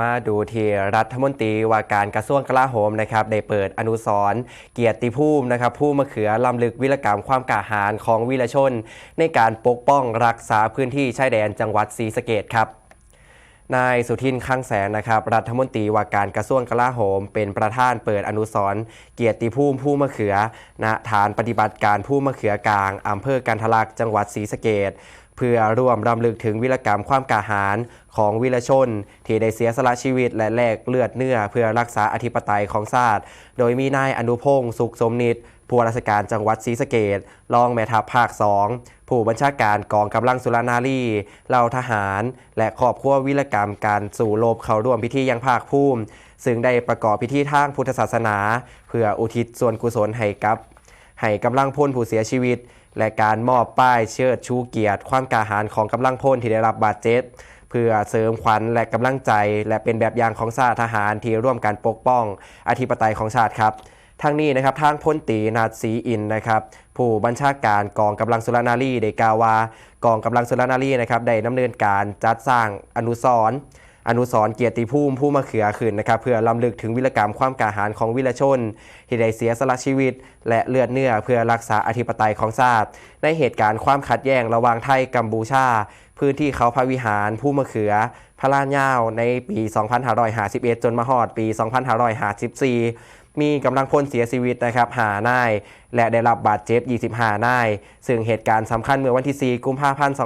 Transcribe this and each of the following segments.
มาดูที่รัฐมนตรีว่าการกระทรวงกลาโหมนะครับได้เปิดอนุสรณ์เกียรติภูมินะครับ ผู้มะเขือลำลึกวิรกรรมความก้าหาญของวีรชน ในการปกป้องรักษาพื้นที่ชายแดนจังหวัดศรีสะเกดครับนายสุทินข้างแสนนะครับ รัฐมนตรีว่าการกระทรวงกลาโหม เป็นประธานเปิดอนุสรณ์เกียรติภูมิผู้มะเขือณฐานปฏิบัติการผู้มะเขือกลางอำเภอกันทลักจังหวัดศรีสะเกดเพื่อร่วมรำลึกถึงวิรกรรมความกาหาญของวีรชน ที่ได้เสียสละชีวิตและแลกเลือดเนื้อ เพื่อรักษาอธิปไตยของชาติ โดยมีนายอนุพงศ์สุขสมนิตผู้ราชการจังหวัดศรีสะเกดรองแม่ทัพภาค 2 ผู้บัญชาการกองกำลังสุรนารีเหล่าทหาร และครอบครัววิรกรรมการสู่โลบเขาร่วมพิธียังภาคภูมิ ซึ่งได้ประกอบพิธีทางพุทธศาสนา เพื่ออุทิศส่วนกุศลให้กับ ให้กำลังพลผู้เสียชีวิต และการมอบป้ายเชิดชูเกียรติ ความกาหาญของกำลังพลที่ได้รับบาดเจ็บเพื่อเสริมขวัญและกำลังใจ และเป็นแบบอย่างของชาติทหารที่ร่วมกันปกป้องอธิปไตยของชาติครับทางนี้นะครับทางพลตีนาศรีอินนะครับผู้บัญชาการกองกำลังสุรนารีได้กล่าวว่ากองกำลังสุรนารีนะครับได้ดำเนินการจัดสร้างอนุสรณ์ อนุสรเกียรติภูมิผู้มะเขือขึ้นนะครับเพื่อลำลึกถึงวิรกรรมความกาหาญของวิรชน ที่ได้เสียสละชีวิต และเลือดเนื้อเพื่อรักษาอธิปไตยของชาติในเหตุการณ์ความขัดแย้งระหว่างไทยกัมพูชา พื้นที่เขาพระวิหารผู้มะเขือ พระลานยาวในปี 2551 จนมาฮอดปี 2554มีกำลังพลเสียชีวิตนะครับหานาย และได้รับบาดเจ็บ 25 นาย ซึ่งเหตุการณ์สำคัญเมื่อวันที่ 4 กุมภาพันธ์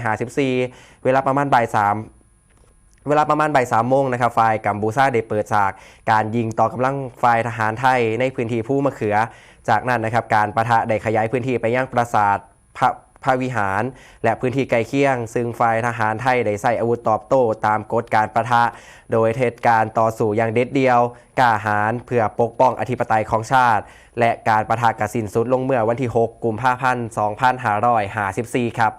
2554 เวลาประมาณบ่าย 3 เวลาประมาณบ่ายสามโมงนะครับฝ่ายกัมพูชาได้เปิดฉาก การยิงต่อกำลังฝ่ายทหารไทยในพื้นที่ผู้มะเขือ จากนั้นนะครับการประทะได้ขยายพื้นที่ไปยังปราสาทพระพระวิหาร และพื้นที่ใกล้เคียง ซึ่งฝ่ายทหารไทยได้ใส่อาวุธตอบโต้ตามกฎการประทะ โดยเหตุการณ์ต่อสู้อย่างเด็ดเดียวกล้าหาญเพื่อปกป้องอธิปไตยของชาติ และการประทะกระสินสุดลงเมื่อวันที่ 6 กุมภาพันธ์ 2554 ครับ